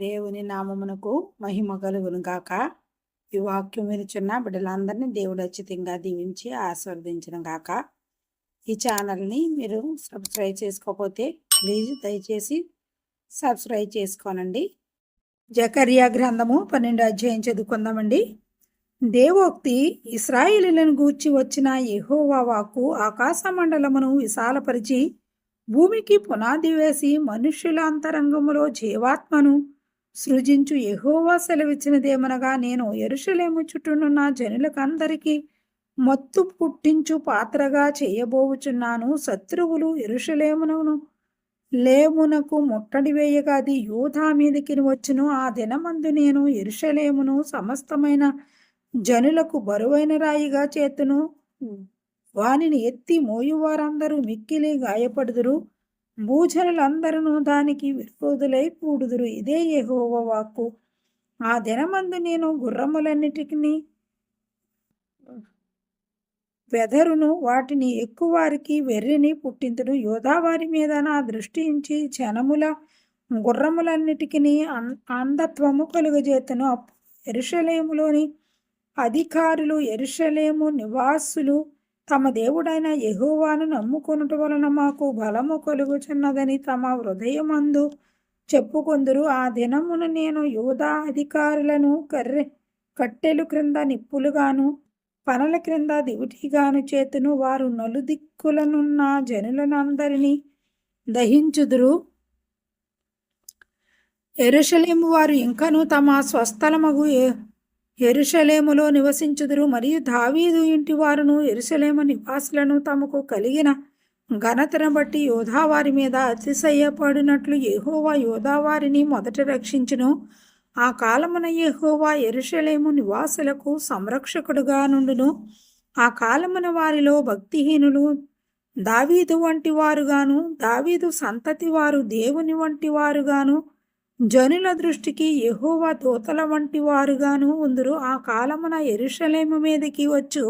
దేవుని నామమునకు మహిమ కలుగును గాక. ఈ వాక్యం వినుచున్న బిడ్డలందరినీ దేవుడు అచ్చితంగా దీవించి ఆస్వాదించిన గాక. ఈ ఛానల్ని మీరు సబ్స్క్రైబ్ చేసుకోకపోతే ప్లీజ్ దయచేసి సబ్స్క్రైబ్ చేసుకోనండి. జకర్యా గ్రంథము పన్నెండు అధ్యాయం చదువుకుందామండి. దేవోక్తి ఇస్రాయేలీలను గూర్చి వచ్చిన ఎహోవా వాక్కు ఆకాశ మండలమును విశాలపరిచి భూమికి పునాది వేసి మనుష్యుల అంతరంగములో జీవాత్మను సృజించు ఎహోవా సెలవిచ్చినదేమనగా నేను ఎరుషలేము చుట్టూనున్న జనులకందరికీ మత్తు పుట్టించు పాత్రగా చేయబోవుచున్నాను. శత్రువులు ఎరుషలేమును లేమునకు ముట్టడి వేయగా అది యూధా మీదకి వచ్చును. ఆ దినమందు నేను ఎరుషలేమును సమస్తమైన జనులకు బరువైన రాయిగా చేతును. వానిని ఎత్తి మోయువారందరూ మిక్కిలి గాయపడుదురు. భూజనులందరూ దానికి విరోధులై కూడుదురు ఇదే యెహోవా వాక్కు. ఆ దినమందు నేను గుర్రములన్నిటికీ వెదరును వాటిని ఎక్కువారికి వెర్రిని పుట్టింతును. యోధావారి మీద నా దృష్టి ఉంచి జనముల గుర్రములన్నిటికీ అంధత్వము కలుగజేతను. ఎరుషలేములోని అధికారులు ఎరుషలేము నివాసులు తమ దేవుడైన యహోవాను నమ్ముకొనుట వలన మాకు బలము కలుగుచున్నదని తమ హృదయమందు చెప్పుకొందురు. ఆ దినమున నేను యూదా అధికారులను కర్రె కట్టెలు క్రింద నిప్పులుగాను పనల క్రింద దివిటిగాను చేతును వారు నలుదిక్కులనున్న జనులనందరినీ దహించుదురు. ఎరుషలేము వారు ఇంకను తమ స్వస్థలమగు ఎరుషలేములో నివసించుదురు. మరియు దావీదు ఇంటి వారును ఎరుషలేము నివాసులను తమకు కలిగిన ఘనతను బట్టి యోధావారి మీద అతిశయపడినట్లు యెహోవా యోధావారిని మొదట రక్షించును. ఆ కాలమున యహోవా ఎరుషలేము నివాసులకు సంరక్షకుడుగా నుండును. ఆ కాలమున వారిలో భక్తిహీనులు దావీదు వంటి వారుగాను దావీదు సంతతి వారు దేవుని వంటి వారుగాను జనుల దృష్టికి యెహోవా దూతల వంటి వారుగాను ఉందరు. ఆ కాలమున ఎరుషలేము మీదకి వచ్చు.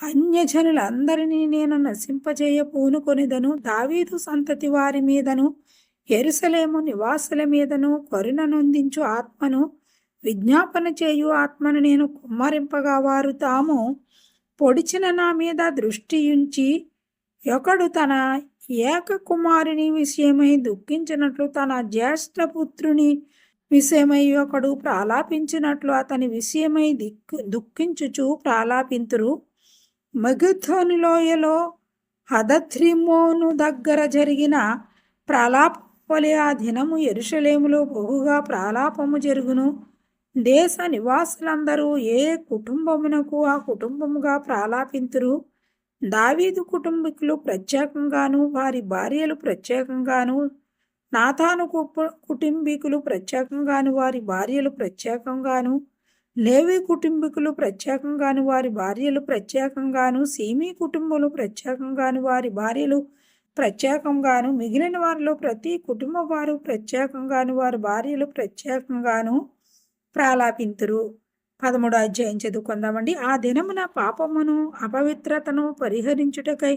అన్యజనులందరినీ నేను నశింపజేయ పూనుకొనిదను దావీదు సంతతి వారి మీదను ఎరుసలేము నివాసుల మీదను కరుణనొందించు ఆత్మను విజ్ఞాపన చేయు ఆత్మను నేను కుమ్మరింపగా వారు తాము పొడిచిన నా మీద దృష్టి ఉంచి ఒకడు తన ఏక కుమారుని విషయమై దుఃఖించినట్లు తన జ్యేష్ఠ పుత్రుని విషయమై ఒకడు ప్రాలాపించినట్లు అతని విషయమై దిక్కు దుఃఖించుచు ప్రాలాపింతురు. మగుధోనిలోయలో హదథ్రిమోను దగ్గర జరిగిన ప్రాలాపలే ఆ దినము ఎరుషలేములో బహుగా ప్రాలాపము జరుగును. దేశ నివాసులందరూ ఏ కుటుంబమునకు ఆ కుటుంబముగా ప్రాలాపింతురు? దావీదు కుటుంబీకులు ప్రత్యేకంగాను వారి భార్యలు ప్రత్యేకంగాను నాతాను కుటుంబీకులు ప్రత్యేకంగాను వారి భార్యలు ప్రత్యేకంగాను లేవి కుటుంబీకులు ప్రత్యేకంగాను వారి భార్యలు ప్రత్యేకంగాను సీమీ కుటుంబాలు ప్రత్యేకంగాను వారి భార్యలు ప్రత్యేకంగాను మిగిలిన వారిలో ప్రతి కుటుంబ వారు ప్రత్యేకంగాను వారి భార్యలు ప్రత్యేకంగాను ప్రాలాపింతురు. పదమూడు అధ్యాయం చదువుకుందామండి. ఆ దినమున పాపమును అపవిత్రతను పరిహరించుటకై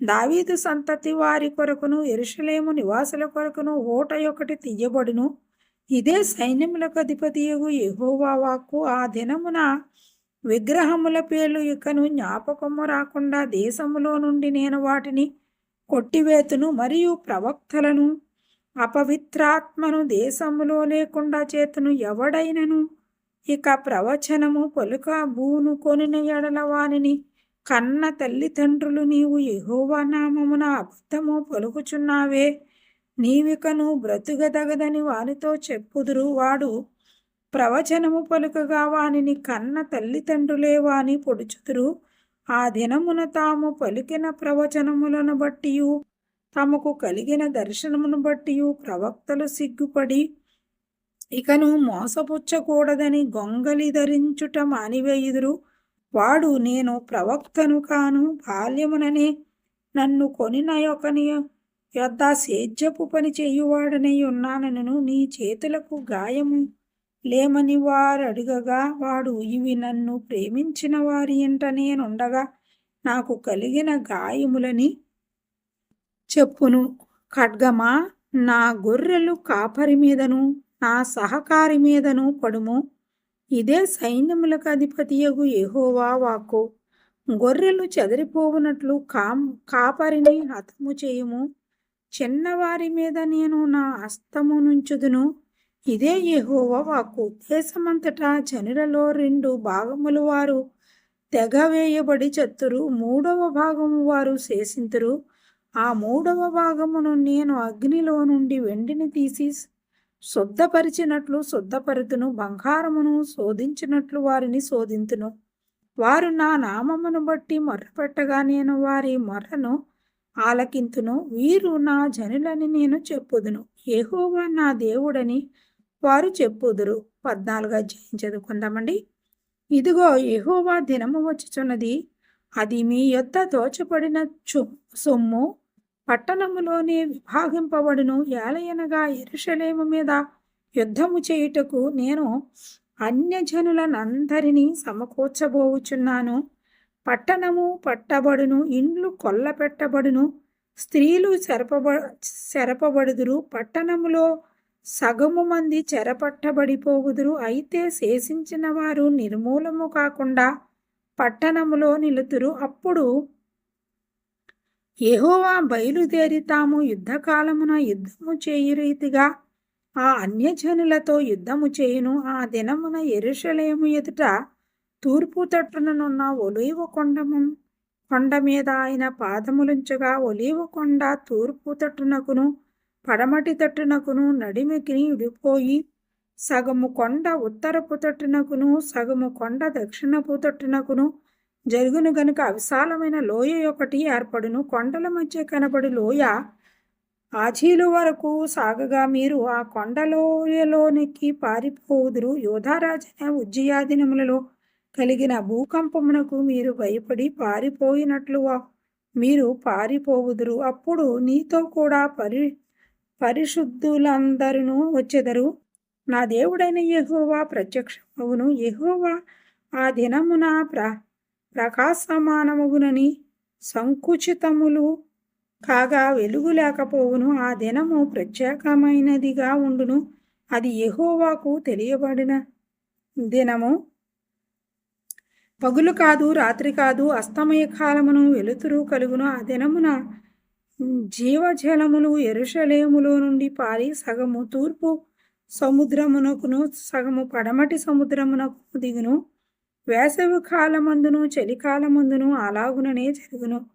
దావీదు సంతతి వారి కొరకును ఎరుషలేము నివాసుల కొరకును ఓట ఒకటి తీయబడును. ఇదే సైన్యములకు అధిపతియగు యెహోవా వాక్కు. ఆ దినమున విగ్రహముల పేర్లు ఇకను జ్ఞాపకము రాకుండా దేశములో నుండి నేను వాటిని కొట్టివేతును మరియు ప్రవక్తలను అపవిత్రాత్మను దేశములో లేకుండా చేతును ఎవడైనను ఇక ప్రవచనము పలుక భూను కొనిన ఎడల వానిని కన్న తల్లిదండ్రులు నీవు యహోవా నామమున అబద్ధము పలుకుచున్నావే నీవికను బ్రతుగదగదని వానితో చెప్పుదురు వాడు. ప్రవచనము పలుకగా వానిని కన్న తల్లిదండ్రులే వాని పొడుచుదురు. ఆ దినమున తాము పలికిన ప్రవచనములను బట్టియు తమకు కలిగిన దర్శనమును బట్టియు ప్రవక్తలు సిగ్గుపడి ఇకను మోసపుచ్చకూడదని గొంగలి ధరించుట మానివేయుదురు వాడు నేను ప్రవక్తను కాను బాల్యముననే నన్ను కొనిన యొక్కని యొద్ద సేద్యపు పని చేయువాడనై ఉన్నానను నీ చేతులకు గాయము లేమని వారు అడుగగా వాడు ఇవి నన్ను ప్రేమించిన వారి ఇంట నేనుండగా నాకు కలిగిన గాయములని చెప్పును. ఖడ్గమా? నా గొర్రెలు కాపరి మీదను నా సహకారి మీదను పడుము. ఇదే సైన్యములకు అధిపతియగు యెహోవా వాక్కు. గొర్రెలు చెదిరిపోవునట్లు కాం కాపరిని హతము చేయుము. చిన్నవారి మీద నేను నా హస్తము నుంచుదును. ఇదే యహోవా వాక్కు. దేశమంతటా జనులలో రెండు భాగములు వారు తెగవేయబడి చెత్తురు. మూడవ భాగము వారు శేషింతురు. ఆ మూడవ భాగమును నేను అగ్నిలో నుండి వెండిని తీసి శుద్ధపరిచినట్లు శుద్ధపరుతును బంగారమును శోధించినట్లు వారిని శోధింతును. వారు నా నామమును బట్టి మొర్రపెట్టగా నేను వారి మొర్రను ఆలకింతును. వీరు నా జనులని నేను చెప్పుదును. యెహోవా నా దేవుడని వారు చెప్పుదురు. పద్నాలుగు అధ్యాయం చదువుకుందామండి. ఇదిగో ఎహోవా దినము వచ్చుచున్నది. అది మీ యొద్ద దోచబడిన చు సొమ్ము. పట్టణములోనే విభాగింపబడును. ఏలయనగా ఎరుషలేము మీద యుద్ధము చేయుటకు నేను అన్యజనులనందరినీ సమకూర్చబోవుచున్నాను పట్టణము పట్టబడును ఇండ్లు కొల్లపెట్టబడును స్త్రీలు చెరపబ చెరపబడుదురు పట్టణములో సగము మంది చెరపట్టబడిపోవుదురు. అయితే శేషించిన వారు నిర్మూలము కాకుండా పట్టణములో నిలుతురు అప్పుడు యెహోవా బయలుదేరి తాము యుద్ధకాలమున యుద్ధము చేయు రీతిగా ఆ అన్యజనులతో యుద్ధము చేయును. ఆ దినమున ఎరుషలేము ఎదుట తూర్పు తట్టుననున్న ఒలీవ కొండము కొండ మీద ఆయన పాదములుంచగా ఒలీవ కొండ తూర్పు తట్టునకును పడమటి తట్టునకును నడిమికిని విడిపోయి సగము కొండ ఉత్తరపు తట్టునకును సగము కొండ దక్షిణపు తట్టునకును జరుగును గనుక విశాలమైన లోయ ఒకటి ఏర్పడును. కొండల మధ్య కనబడి లోయ. ఆజీలు వరకు సాగగా మీరు ఆ కొండలోయలోనికి పారిపోవుదురు. యోధారాజన ఉజ్జయాదినములలో కలిగిన భూకంపమునకు మీరు భయపడి పారిపోయినట్లు మీరు పారిపోవుదురు. అప్పుడు నీతో కూడా పరి పరిశుద్ధులందరూ వచ్చెదరు. నా దేవుడైన యహోవా ప్రత్యక్షమవును యహోవా ఆ దినమున ప్ర ప్రకాశమానమగునని సంకుచితములు కాగా వెలుగు లేకపోవును ఆ దినము ప్రత్యేకమైనదిగా ఉండును. అది ఎహోవాకు తెలియబడిన దినము. పగులు కాదు రాత్రి కాదు అస్తమయ కాలమును వెలుతురు కలుగును. ఆ దినమున జీవజలములు ఎరుషలేములో నుండి పారి సగము తూర్పు సముద్రమునకును సగము పడమటి సముద్రమునకు దిగును. వేసవి కాలమందును చలికాలమందును అలాగుననే జరుగును.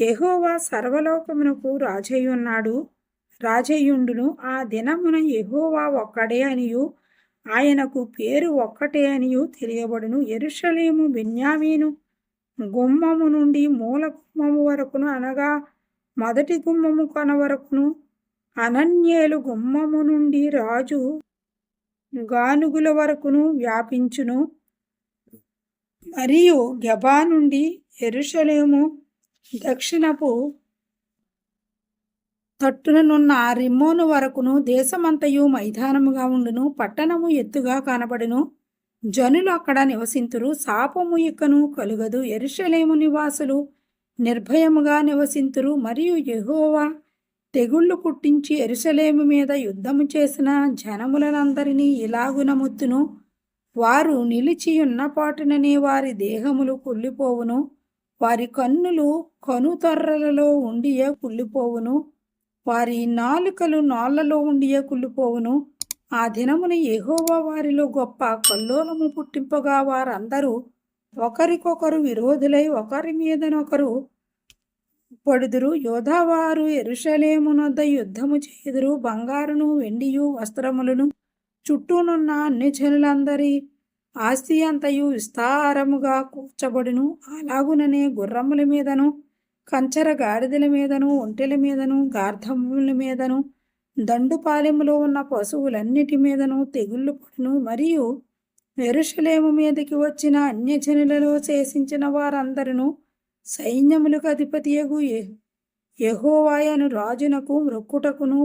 యహోవా సర్వలోకమునకు రాజయ్యున్నాడు. రాజయ్యుండును. ఆ దినమున యహోవా ఒక్కడే అనియు ఆయనకు పేరు ఒక్కటే అనియు తెలియబడును. ఎరుషలేము బెన్యామీను గుమ్మము నుండి మూల గుమ్మము వరకును అనగా మొదటి గుమ్మము కొన వరకును అనన్యేలు గుమ్మము నుండి రాజు గానుగుల వరకును వ్యాపించును. మరియు గబా నుండి ఎరుషలేము దక్షిణపు తట్టుననున్న రిమ్మోను వరకును దేశమంతయు మైదానముగా ఉండును పట్టణము ఎత్తుగా కనబడును. జనులు అక్కడ నివసింతురు శాపము ఇక్కను కలుగదు. ఎరుషలేము నివాసులు నిర్భయముగా నివసింతురు మరియు యెహోవా తెగుళ్ళు పుట్టించి ఎరుసలేము మీద యుద్ధము చేసిన జనములనందరినీ ఇలాగునముత్తును. వారు నిలిచియున్న పాటుననే వారి దేహములు కుళ్ళిపోవును. వారి కన్నులు కనుతొర్రలలో ఉండియే కుళ్ళిపోవును. వారి నాలుకలు నాళ్ళలో ఉండియే కుళ్ళిపోవును. ఆ దినమున ఎహోవా వారిలో గొప్ప కల్లోలము పుట్టింపగా వారందరూ ఒకరికొకరు విరోధులై ఒకరి మీదనొకరు పడుదురు. యోధావారు ఎరుషలేమునొద్ద యుద్ధము చేయుదురు. బంగారును వెండియు వస్త్రములను చుట్టూనున్న అన్ని జనులందరి ఆస్తి అంతయు విస్తారముగా కూర్చబడును. అలాగుననే గుర్రముల మీదను కంచర గాడిదల మీదను ఒంటెల మీదను గార్ధముల మీదను దండుపాలెములో ఉన్న పశువులన్నిటి మీదను తెగుళ్ళు పడును. మరియు ఎరుషలేము మీదకి వచ్చిన అన్యజనులలో శేషించిన వారందరినూ సైన్యములకు అధిపతియగు యహోవాయను రాజునకు మృక్కుటకును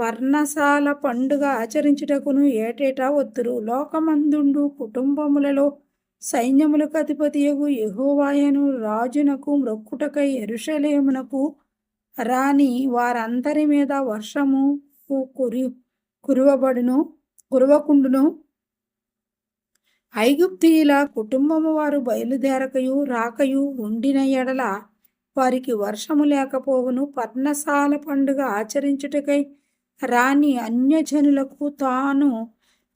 పర్ణశాల పండుగ ఆచరించుటకును ఏటేటా ఒత్తురు లోకమందుండు కుటుంబములలో సైన్యములకు అధిపతియగు యహోవాయను. రాజునకు మ్రొక్కుటకై ఎరుషలేమునకు రాని వారందరి మీద వర్షము కురి కురువబడును కురువకుండును. ఐగుప్తియుల కుటుంబము వారు బయలుదేరకయు రాకయు ఉండిన ఎడల వారికి వర్షము లేకపోవును. పర్ణశాల పండుగ ఆచరించుటకై రాని అన్యజనులకు తాను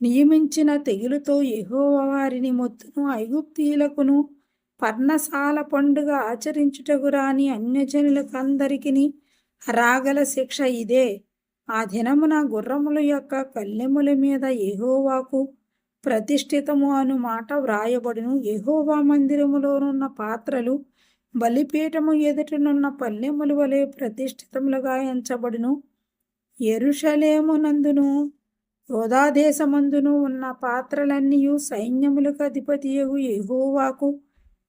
నియమించిన తెగులుతో యెహోవా వారిని మొత్తును ఐగుప్తీయులకును పర్ణశాల పండుగ ఆచరించుటకు రాని అన్యజనులకందరికీ అందరికిని రాగల శిక్ష ఇదే. ఆ దినమున గుర్రముల యొక్క కళ్ళెముల మీద ఎహోవాకు ప్రతిష్ఠితము అను మాట వ్రాయబడును. ఎహోవా మందిరములోనున్న పాత్రలు బలిపీఠము ఎదుటనున్న పల్లెముల వలె ప్రతిష్ఠితములుగా ఎంచబడును. ఎరుషలేమునందును యోధాదేశమందును ఉన్న పాత్రలన్నీయు సైన్యములకు అధిపతియగు ఎహోవాకు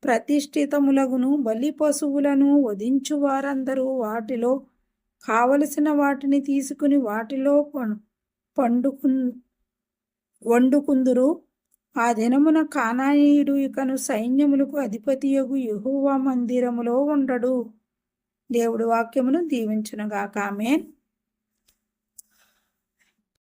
ప్రతిష్ఠితములగును. బలి పశువులను వధించు వారందరూ వాటిలో కావలసిన వాటిని తీసుకుని వాటిలో పండుకు వండుకుందురు. ఆ దినమున కానానీయుడు ఇకను సైన్యములకు అధిపతియగు యెహోవా మందిరములో ఉండడు. దేవుడు వాక్యమును దీవించునుగాక. ఆమేన్.